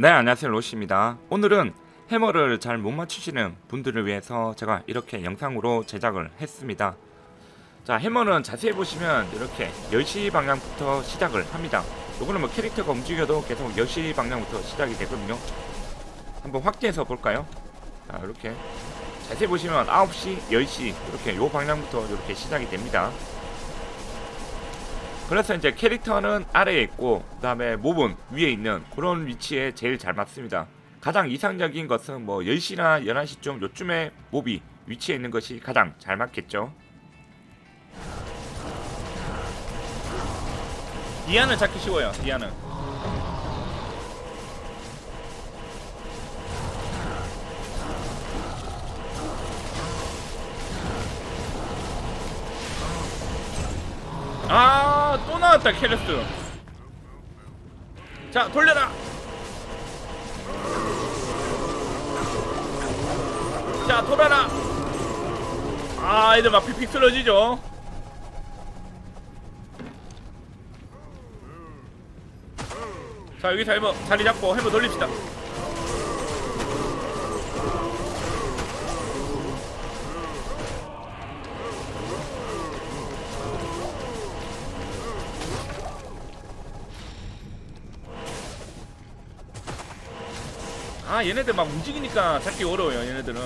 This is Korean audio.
네 안녕하세요. 로시입니다. 오늘은 해머를 잘 못 맞추시는 분들을 위해서 제가 이렇게 영상으로 제작을 했습니다. 자 해머는 자세히 보시면 이렇게 10시 방향부터 시작을 합니다. 요거는 뭐 캐릭터가 움직여도 계속 10시 방향부터 시작이 되거든요. 한번 확대해서 볼까요? 자 이렇게. 자세히 보시면 9시 10시 이렇게 요 방향부터 이렇게 시작이 됩니다 그래서 이제 캐릭터는 아래에 있고 그 다음에 몹은 위에 있는 그런 위치에 제일 잘 맞습니다. 가장 이상적인 것은 뭐 10시나 11시쯤 요쯤에 몹이 위치해 있는 것이 가장 잘 맞겠죠. 디아는 잡기 쉬워요 디아는 아, 또 나왔다, 캐레스. 자, 돌려라. 자, 돌아라. 아, 애들 막 픽픽 쓰러지죠. 자, 여기서 해머 자리 잡고 해머 돌립시다. 아, 얘네들 막 움직이니까 잡기 어려워요, 얘네들은.